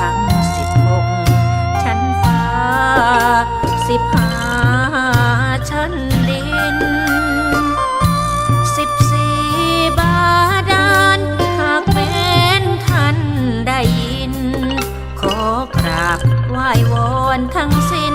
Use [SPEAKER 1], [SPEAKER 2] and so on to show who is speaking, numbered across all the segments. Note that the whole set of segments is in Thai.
[SPEAKER 1] ทั้งสิบหกชั้นฟ้า สิบห้าชั้นดิน สิบสี่บาดาลหากเป็นท่านได้ยิน ขอกราบไหว้วอนทั้งสิ้น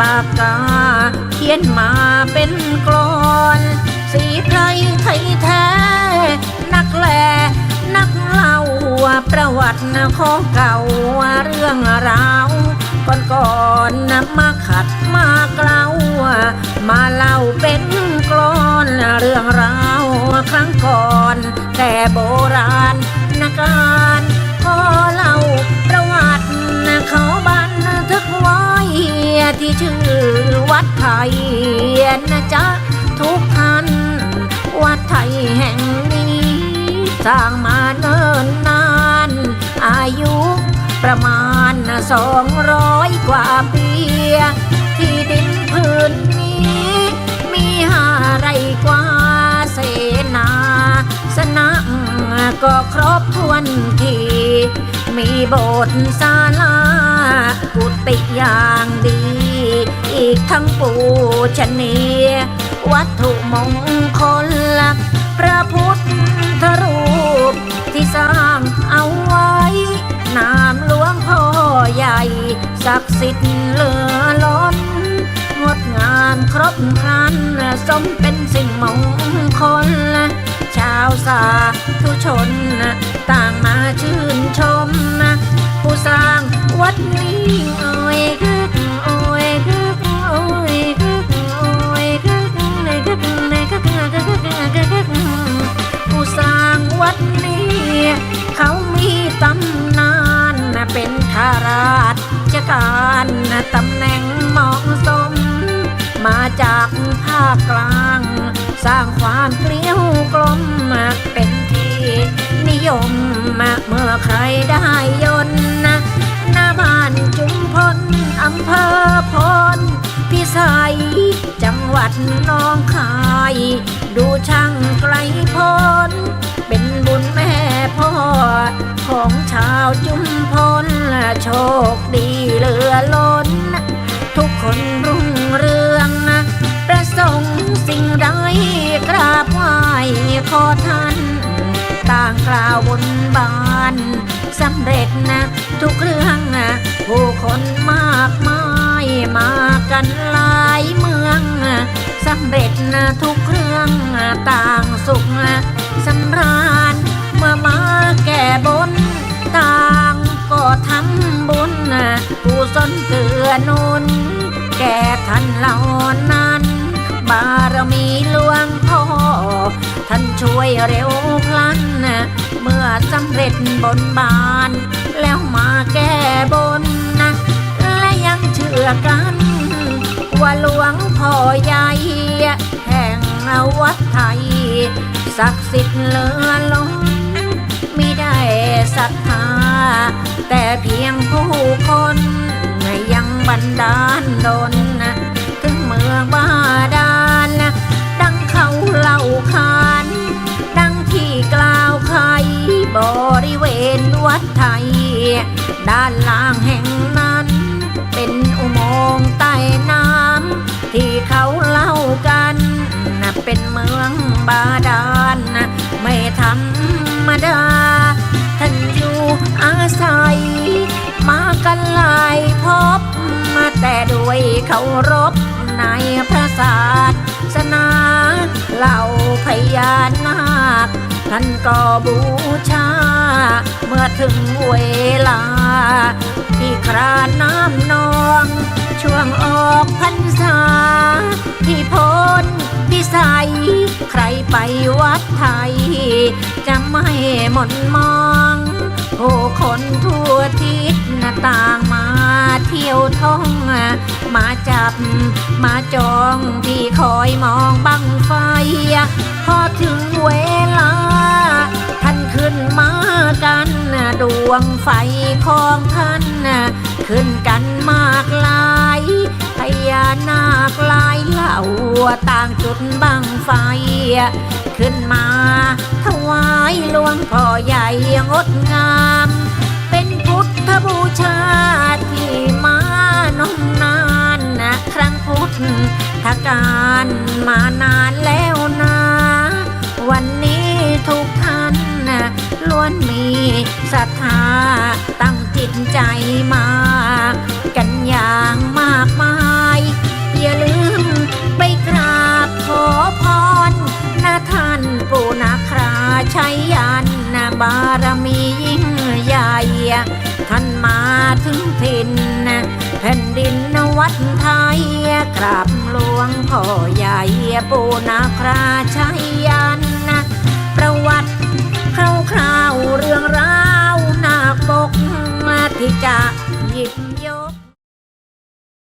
[SPEAKER 1] ปากกา เขียนมาเป็นกลอน สีไพรไทยแท้ นักแลนักเล่าประวัติของเก่าเรื่องราวก่อนก่อนๆนะมาขัดมาเกลามาเล่าเป็นกลอนเรื่องราวครั้งก่อน แต่โบราณนาการ สร้างมาเนิ่นนาน อายุประมาณสองร้อยกว่าปี ที่ดินพื้นนี้ มีห้าไรกว่าเสนา สนะก็ครบถ้วนที มีโบสถ์ศาลา กุฏิอย่างดี อีกทั้งปูชนี วัตถุมงคล สิทธิ์เหลือล้นงดงามครบครันสมเป็นสิ่งมงคลชาวสาธุชน ต่างมาชื่นชม ผู้สร้างวัดนี้เอ่ยกึกโอ้ ตำแหน่งเหมาะสม มาจากภาคกลาง สร้างความเกลียวกลมเป็นที่นิยมเมื่อใครได้ยนต์หน้าบ้านจุมพลอำเภอพลพิสัย จังหวัดน้องคาย ดูช่างไกลพ้นเป็นบุญแม่พ่อ ของชาวจุมพลโชคดีเหลือล้น คนรุ่งเรืองประสงค์สิ่งใดกราบไหว้ขอท่าน ต่างกล่าวบนบานสำเร็จนะ ทุกเรื่องนะผู้คนมากมายมากันหลายเมืองสำเร็จนะทุกเรื่องต่างสุขสำราญเมื่อมาแก่บน ต่างก็ทำบุญกุศลเกือหนุน ท่านเหล่านั้น บารมีหลวงพ่อ ท่านช่วยเร็วพลัน เมื่อสำเร็จบนบาน แล้วมาแก้บนนะและยังเชื่อกัน ว่าหลวงพ่อใหญ่แห่งวัดไทย ศักดิ์สิทธิ์เลือล้นไม่ได้ศรัทธาแต่เพียงผู้คน บันดาลดนถึงเมืองบาดาลดังเขาเล่าขาน ดังที่กล่าวใครบริเวณวัดไทย ด้านล่างแห่งนั้น เป็นอุโมงค์ใต้น้ำ แต่ด้วยเคารพในพระศาสนาเหล่าพญานาคท่านก็บูชา เมื่อถึงเวลา ที่คราน้ำนอง ช่วงออกพรรษา ที่พ้นพิสัย ใครไปวัดไทย จะไม่หม่นมอง ผู้คนทั่วทิศหน้าต่างมา เที่ยวท่องมาจับ มาจองที่คอยมองบังไฟ พอถึงเวลา ท่านขึ้นมากันดวงไฟของท่านขึ้นกันมากลายให้ญานาคลายเหล่าต่างจุดบังไฟ ขึ้นมาถวายหลวงพ่อใหญ่งดงาม รั้งพุทธการมานานแล้วนะ วันนี้ทุกท่านนะล้วนมีศรัทธาตั้งจิตใจมา กันอย่างมากมาย อย่าลืมไปกราบขอพรนะท่านปู่นาคราชัยยันนะบารมียิ่งใหญ่ท่านมาถึงถิ่น ดินวัดไทยกราบหลวงพ่อใหญ่ปูนาคราชัยยันนะประวัติคร่าวๆเรื่องราวนาปกที่จะหยิบยก